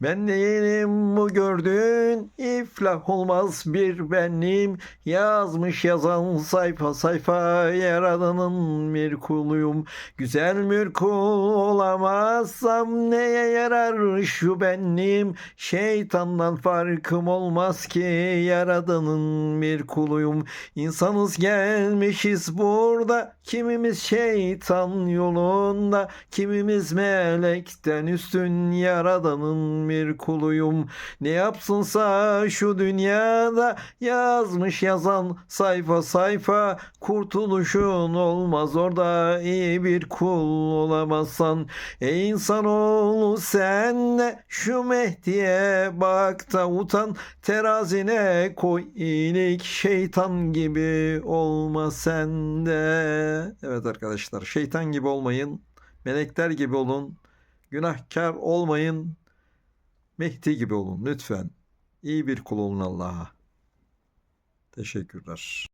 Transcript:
Ben değilim bu gördüğün iflah olmaz bir benim yazmış yazan sayfa sayfa yaradanın bir kuluyum. Güzel bir olamazsam neye yarar şu benim şeytandan farkım olmaz ki yaradanın bir kuluyum. İnsanız gelmişiz burada kimimiz şeytan yolunda kimimiz melekten üstün yaradanın bir kuluyum ne yapsınsa şu dünyada? Yazmış yazan sayfa sayfa. Kurtuluşun olmaz orada iyi bir kul olamazsan. Ey insanoğlu sen de şu Mehdi'ye bak da utan. Terazine koy iyilik şeytan gibi olma sen de evet arkadaşlar şeytan gibi olmayın. Melekler gibi olun. Günahkar olmayın Mehdi gibi olun lütfen. İyi bir kul olun Allah'a. Teşekkürler.